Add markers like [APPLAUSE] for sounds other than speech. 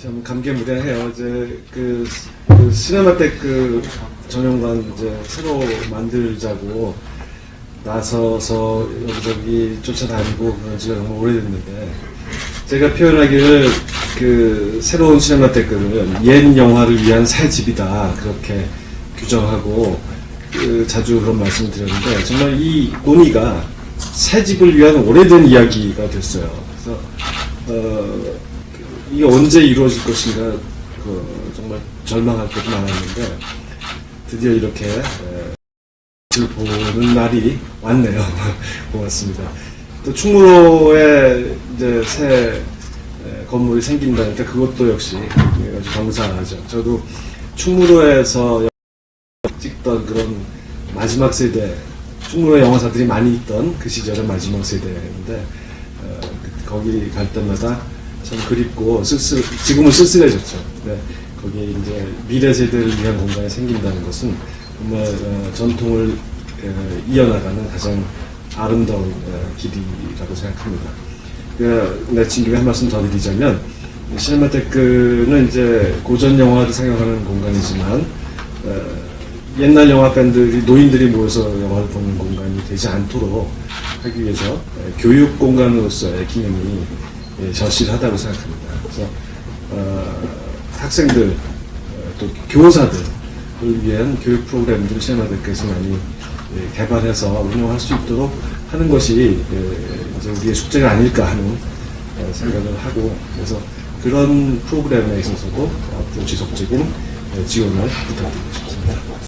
참 감개무량해요. 이제 그, 그 시네마텍 그 전용관 이제 새로 만들자고 나서서 여기저기 쫓아다니고 그런 지가 너무 오래됐는데 제가 표현하기를 그 새로운 시네마테크는 옛 영화를 위한 새 집이다 그렇게 규정하고 그 자주 그런 말씀을 드렸는데 정말 이 논의가 새 집을 위한 오래된 이야기가 됐어요. 그래서 어, 이게 언제 이루어질 것인가 그 정말 절망할 것도 많았는데 드디어 이렇게 에, 를 보는 날이 왔네요. [LAUGHS] 고맙습니다. 또 충무로에 이제 새 에, 건물이 생긴다니까 그것도 역시 아주 감사하죠. 저도 충무로에서 찍던 그런 마지막 세대 충무로 영화사들이 많이 있던 그 시절의 마지막 세대인데 어, 그- 거기 갈 때마다 참 그립고 쓸쓸 지금은 쓸쓸해졌죠. 근데 거기에 이제 미래 세대를 위한 공간이 생긴다는 것은 정말 어, 전통을 어, 이어나가는 가장 아름다운 어, 길이라고 생각합니다. 그, 내친 김에 한 말씀 더 드리자면 시네마테크는 이제 고전 영화를 상영하는 공간이지만 어, 옛날 영화 팬들이 노인들이 모여서 영화를 보는 공간이 되지 않도록 하기 위해서 에, 교육 공간으로서의 기능이 예, 절실하다고 생각합니다. 그래서 어, 학생들 어, 또 교사들을 위한 교육 프로그램들을 시네마테크에서 많이 예, 개발해서 운영할 수 있도록 하는 것이 예, 이제 우리의 숙제가 아닐까 하는 어, 생각을 하고 그래서 그런 프로그램에 있어서도 앞으로 지속적인 예, 지원을 부탁드리고 싶습니다.